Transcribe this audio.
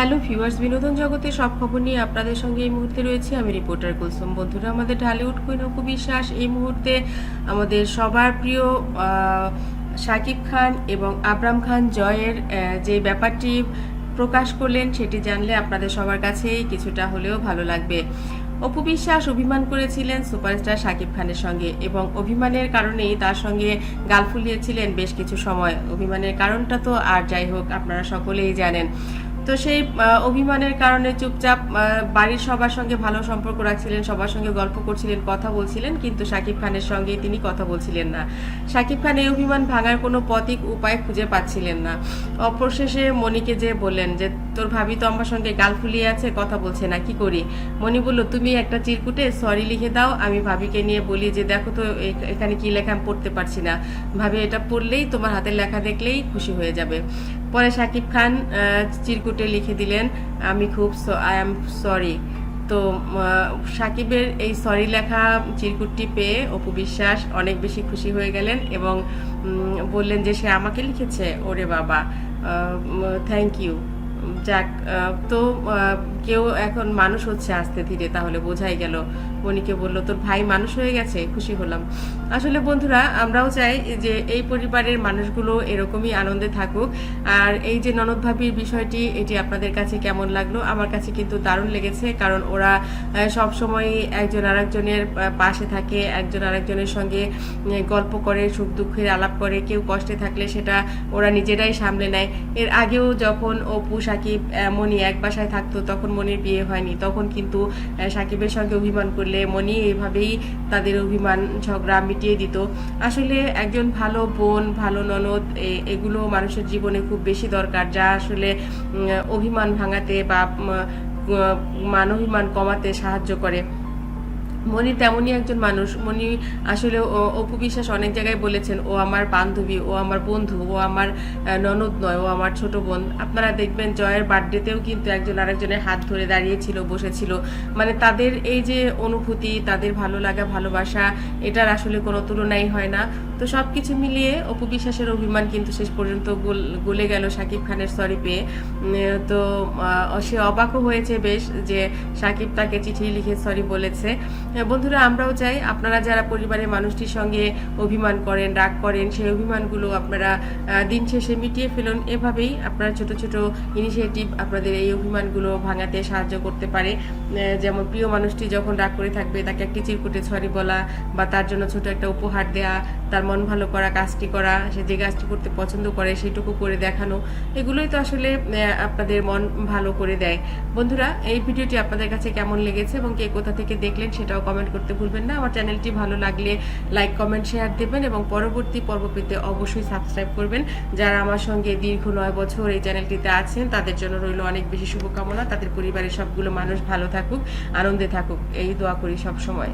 Hello viewers বিনোদন জগতে সব খবর নিয়ে আপনাদের সঙ্গে এই মুহূর্তে রয়েছে। আমি রিপোর্টার কুলসুম। বন্ধুরা, আমাদের ঢালিউড কুইন অপু বিশ্বাস এই মুহূর্তে আমাদের সবার প্রিয় শাকিব খান এবং আবরাম খান জয়ের যে ব্যাপারটি প্রকাশ করলেন সেটি জানলে আপনাদের সবার কাছেই কিছুটা হলেও ভালো লাগবে। অপু বিশ্বাস অভিমান করেছিলেন সুপারস্টার শাকিব খানের সঙ্গে এবং অভিমানের কারণেই তার সঙ্গে গাল ফুলিয়েছিলেন বেশ কিছু সময়। অভিমানের কারণটা তো আর যাই হোক, আপনারা সকলেই জানেন। তো সেই অভিমানের কারণে চুপচাপ বাড়ির সবার সঙ্গে ভালো সম্পর্ক রাখছিলেন, সবার সঙ্গে গল্প করছিলেন, কথা বলছিলেন, কিন্তু শাকিব খানের সঙ্গে তিনি কথা বলছিলেন না। শাকিব খান এই অভিমান ভাঙার কোনো পথিক উপায় খুঁজে পাচ্ছিলেন না। অপরশেষে মণিকে যে বললেন যে, তোর ভাবি তো আমার সঙ্গে গাল ফুলিয়ে আছে, কথা বলছে না, কি করি? মণি বলল, তুমি একটা চিরকুটে সরি লিখে দাও, আমি ভাবিকে নিয়ে বলি যে, দেখো তো এখানে কি লেখা আমি পড়তে পারছি না। ভাবি এটা পড়লেই, তোমার হাতের লেখা দেখলেই খুশি হয়ে যাবে। পরে শাকিব খান চিরকুটে লিখে দিলেন, আমি খুব আই এম সরি তো সাকিবের এই সরি লেখা চিরকুটটি পেয়ে অপু বিশ্বাস অনেক বেশি খুশি হয়ে গেলেন এবং বললেন যে, সে আমাকে লিখেছে, ওরে বাবা। থ্যাংক ইউ যাক তো কেউ এখন মানুষ হচ্ছে আস্তে ধীরে, তাহলে বোঝাই গেল। মনিকে বলল, তোর ভাই মানুষ হয়ে গেছে? খুশি হলাম। আসলে বন্ধুরা, আমরাও চাই যে এই পরিবারের মানুষগুলো এরকমই আনন্দে থাকুক। আর এই যে ননদ ভাবির বিষয়টি, এটি আপনাদের কাছে কেমন লাগল? আমার কাছে কিন্তু দারুণ লেগেছে, কারণ ওরা সব সময় একজন আরেকজনের পাশে থাকে, একজন আরেকজনের সঙ্গে গল্প করে, সুখ দুঃখের আলাপ করে। কেউ কষ্টে থাকলে সেটা ওরা নিজেরাই সামলে নেয়। এর আগেও যখন অপু, সাকিব মনি এক বাসায় থাকতো তখন মনির বিয়ে হয়নি। তখন কিন্তু সাকিবের সঙ্গে অভিমান করলে মনি এইভাবেই তাদের অভিমান ঝগড়া মিটিয়ে দিত। আসলে একজন ভালো বোন ভালো ননদ এগুলো মানুষের জীবনে খুব বেশি দরকার। যা আসলে অভিমান ভাঙাতে বা উম, মান অভিমান কমাতে সাহায্য করে। মনি তেমনই একজন মানুষ। মনি আসলে অপু বিশ্বাস অনেক জায়গায় বলেছেন, ও আমার বান্ধবী, ও আমার বন্ধু, ও আমার ননদ নয়, ও আমার ছোট বোন। আপনারা দেখবেন জয়ের বার্থডেতেও কিন্তু একজন আরেকজনের হাত ধরে দাঁড়িয়েছিল, বসেছিল। মানে তাদের এই যে অনুভূতি, তাদের ভালো লাগা, ভালোবাসা, এটার আসলে কোনো তুলনাই হয় না। তো সব কিছু মিলিয়ে অপু বিশ্বাসের অভিমান কিন্তু শেষ পর্যন্ত গোল- গলে শাকিব খানের সরি পেয়ে। তো সে অবাকও হয়েছে বেশ যে শাকিব তাকে চিঠি লিখে সরি বলেছে। বন্ধুরা, আমরাও চাই আপনারা যারা পরিবারের মানুষটির সঙ্গে অভিমান করেন, রাগ করেন, সেই অভিমানগুলো আপনারা দিন শেষে মিটিয়ে ফেলুন। এভাবেই আপনারা ছোট ছোট ইনিশিয়েটিভ আপনাদের এই অভিমানগুলো ভাঙাতে সাহায্য করতে পারে। যেমন প্রিয় মানুষটি যখন রাগ করে থাকবে, তাকে একটি চিরকুটে ছড়ি বলা বা তার জন্য ছোট একটা উপহার দেয়া, তার মন ভালো করা, কাজটি করা, সে যে কাজটি করতে পছন্দ করে সেটুকু করে দেখানো, এগুলোই তো আসলে আপনাদের মন ভালো করে দেয়। বন্ধুরা, এই ভিডিওটি আপনাদের কাছে কেমন লেগেছে এবং কে কোথা থেকে দেখলেন সেটাও কমেন্ট করতে ভুলবেন না। আমার চ্যানেলটি ভালো লাগলে লাইক কমেন্ট শেয়ার দেবেন এবং পরবর্তী পর্ব পেতে অবশ্যই সাবস্ক্রাইব করবেন। যারা আমার সঙ্গে দীর্ঘ নয় বছর এই চ্যানেলটিতে আছেন, তাদের জন্য রইল অনেক বেশি শুভকামনা। তাদের পরিবারের সবগুলো মানুষ ভালো থাকুক, আনন্দে থাকুক। এই দোয়া করি সব সময়